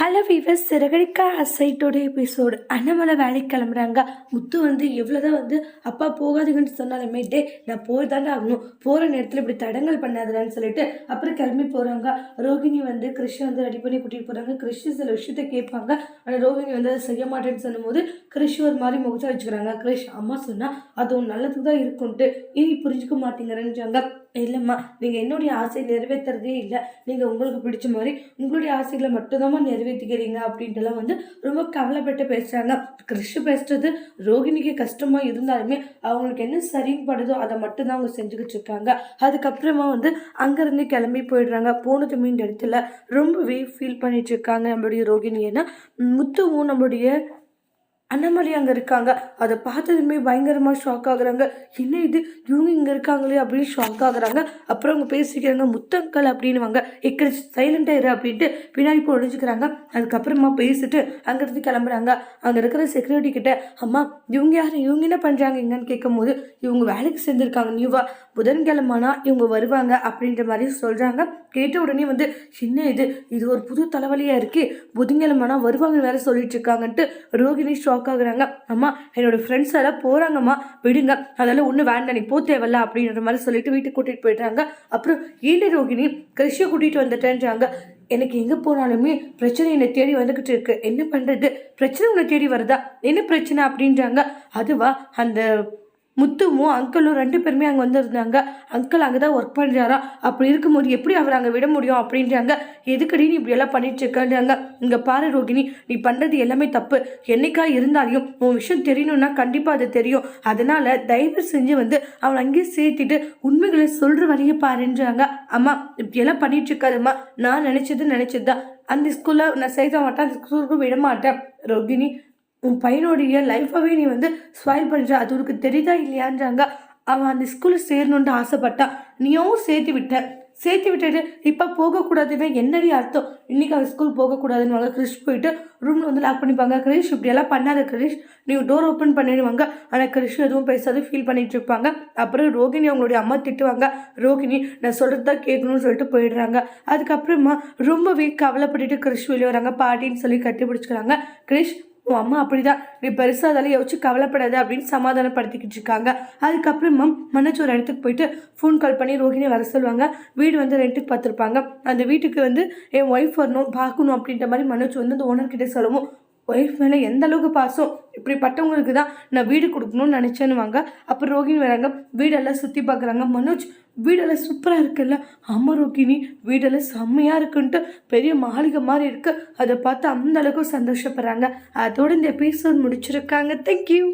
Hello viewers சிறகடிக்கா அசைட்டோட episode Annamalai வேலைக்கு கிளம்புறாங்க. முத்து வந்து எவ்வளோதான் வந்து அப்பா போகாதுங்கன்னு சொன்னாலுமே டே நான் போய் தானே ஆகணும். போகிற நேரத்தில் இப்படி தடங்கள் பண்ணாதுடான்னு சொல்லிட்டு அப்புறம் கிளம்பி போகிறாங்க ரோகிணி வந்து கிருஷ்ண வந்து ரெடி பண்ணி கூட்டிகிட்டு போகிறாங்க கிருஷ்ண சில விஷயத்த கேட்பாங்க. ஆனால் ரோகிணி வந்து அதை செய்ய மாட்டேன்னு சொல்லும்போது கிருஷ் ஒரு மாதிரி முகத்தை வச்சுக்கிறாங்க. கிருஷ் அம்மா சொன்னால் அது உன் நல்லதுக்கு தான் இருக்கும்ன்ட்டு இனி புரிஞ்சுக்க மாட்டேங்கிறேன்னு இல்லைம்மா நீங்கள் என்னுடைய ஆசையை நிறைவேற்றுறதே இல்லை. நீங்கள் உங்களுக்கு பிடிச்ச மாதிரி உங்களுடைய ஆசைகளை மட்டும்தான் நிறைவே நிறுத்திக்கிறீங்க அப்படின்ட்டுலாம் வந்து ரொம்ப கவலைப்பட்டு பேசுகிறாங்க கிறிஷ் பேசுறது ரோகிணிக்கு கஷ்டமாக இருந்தாலுமே அவங்களுக்கு என்ன சரின்னு படுதோ அதை மட்டும்தான் அவங்க செஞ்சுக்கிட்டு இருக்காங்க. அதுக்கப்புறமா வந்து அங்கேருந்து கிளம்பி போயிடுறாங்க. போனது மீன் இடத்துல ரொம்பவே ஃபீல் பண்ணிட்டு இருக்காங்க நம்மளுடைய ரோகிணி ஏன்னா முத்துவும் நம்மளுடைய அண்ணாமலை அங்கே இருக்காங்க. அதை பார்த்ததுமே பயங்கரமாக ஷாக் ஆகுறாங்க. என்ன இது? இவங்க இங்கே இருக்காங்களே அப்படின்னு ஷாக் ஆகுறாங்க. அப்புறம் அவங்க பேசிக்கிறாங்க முத்தங்கள் அப்படின்னுவாங்க. எக்கடி சைலண்டாக இரு அப்படின்ட்டு பின்னாடி போய் ஒழிஞ்சுக்கிறாங்க அதுக்கப்புறமா பேசிட்டு அங்கேருந்து கிளம்புறாங்க. அங்கே இருக்கிற செக்யூரிட்டி கிட்ட அம்மா இவங்க யார்? இவங்க என்ன பண்ணுறாங்க எங்கன்னு கேட்கும் போது இவங்க வேலைக்கு சேர்ந்துருக்காங்க. நியூவா புதன்கிழமானா இவங்க வருவாங்க அப்படின்ற மாதிரி சொல்கிறாங்க கேட்ட உடனே வந்து என்ன இது? இது ஒரு புது தலைவலியாக இருக்குது புதன்கிழமானா வருவாங்கன்னு வேற சொல்லிட்டு இருக்காங்கன்ட்டு ரோகிணி ஷாக் ஷாக் ஆகுறாங்க. அம்மா என்னோட ஃப்ரெண்ட்ஸ் எல்லாம் போகிறாங்கம்மா விடுங்க. அதெல்லாம் ஒன்றும் வேண்டாம் நீ போ தேவையில்ல அப்படின்ற மாதிரி சொல்லிட்டு வீட்டுக்கு கூட்டிகிட்டு போயிடுறாங்க. அப்புறம் ஈழ ரோகிணி கிருஷியை கூட்டிகிட்டு வந்துட்டேன்றாங்க. எனக்கு எங்கே போனாலுமே பிரச்சனை என்னை தேடி வந்துக்கிட்டு இருக்கு. என்ன பண்ணுறது பிரச்சனை உன்னை தேடி வருதா? என்ன பிரச்சனை அப்படின்றாங்க. அதுவா அந்த முத்துவும் அங்கிளும் ரெண்டு பேருமே அங்கே வந்திருந்தாங்க. அங்கிள் அங்கே தான் ஒர்க் பண்ணுறாரா அப்படி இருக்கும்போது எப்படி அவர் அங்கே விட முடியும் அப்படின்றாங்க. எதுக்கடி நீ இப்படியெல்லாம் பண்ணிட்டு இருக்காங்க இங்கே பாரு ரோகிணி நீ பண்ணுறது எல்லாமே தப்பு. என்னைக்கா இருந்தாலையும் உன் விஷயம் தெரியணும்னா கண்டிப்பாக அது தெரியும். அதனால் தயவு செஞ்சு வந்து அவன் அங்கேயே சேர்த்துட்டு உண்மைகளை சொல்கிற வழியை பாருன்றாங்க. அம்மா இப்படியெல்லாம் பண்ணிட்டு இருக்காதும்மா. நான் நினச்சது நினச்சது தான் அந்த ஸ்கூலில் நான் செய்த மாட்டேன் அந்த ஸ்கூலுக்கு விட மாட்டேன். ரோகிணி உன் பையனுடைய லைஃப்பாகவே நீ வந்து ஸ்வைல் பண்ணுற அது உனக்கு தெரியுதா இல்லையான்றாங்க. அவன் அந்த ஸ்கூலில் சேரணுன்ட்டு ஆசைப்பட்டான் நீயும் சேர்த்து விட்ட. சேர்த்து விட்டுட்டு இப்போ போகக்கூடாதுன்னா என்னடி அர்த்தம்? இன்றைக்கி அவன் ஸ்கூல் போகக்கூடாதுன்னு வாங்க கிரிஷ் போயிட்டு ரூமில் வந்து லாக் பண்ணிப்பாங்க. கிரிஷ் இப்படியெல்லாம் பண்ணாத கிரிஷ். நீ டோர் ஓப்பன் பண்ணிடுவாங்க. ஆனால் கிரிஷ் எதுவும் பேசாது ஃபீல் பண்ணிகிட்டு இருப்பாங்க. அப்புறம் ரோகிணி அவங்களுடைய அம்மா திட்டுவாங்க. ரோகிணி நான் சொல்கிறது தான் கேட்கணும்னு சொல்லிட்டு போயிடுறாங்க. அதுக்கப்புறமா ரொம்பவே கவலைப்பட்டுட்டு கிரிஷ் வெளியே வராங்க. பாட்டின்னு சொல்லி கட்டி பிடிச்சிக்கிறாங்க. கிரிஷ் உன் அம்மா அப்படிதான். நீ பெருசாக அதெல்லாம் யோசிச்சு கவலைப்படாது அப்படின்னு சமாதானப்படுத்திக்கிட்டு இருக்காங்க. அதுக்கப்புறமா மன்னச்சு ஒரு இடத்துக்கு போயிட்டு ஃபோன் கால் பண்ணி ரோஹிணி வர சொல்லுவாங்க. வீடு வந்து ரெண்ட்டுக்கு பார்த்துருப்பாங்க. அந்த வீட்டுக்கு வந்து என் ஒய்ஃப் வரணும் பார்க்கணும் அப்படின்ற மாதிரி மன்னச்சு வந்து அந்த ஓனர் கிட்டே சொல்லவும் ஒய்ஃப் மேலே எந்த அளவுக்கு பாசம் இப்படிப்பட்டவங்களுக்கு தான் நான் வீடு கொடுக்கணும்னு நினச்சேன்னுவாங்க. அப்புறம் ரோகிணி வராங்க வீடெல்லாம் சுற்றி பார்க்குறாங்க. மனோஜ் வீடெல்லாம் சூப்பராக இருக்குல்ல? ஆமாம் ரோகிணி வீடெல்லாம் செம்மையாக இருக்குன்ட்டு பெரிய மாளிகை மாதிரி இருக்குது அதை பார்த்து அந்த அளவுக்கு சந்தோஷப்படுறாங்க. அதோடு இந்த எபிசோட் முடிச்சிருக்காங்க. தேங்க்யூ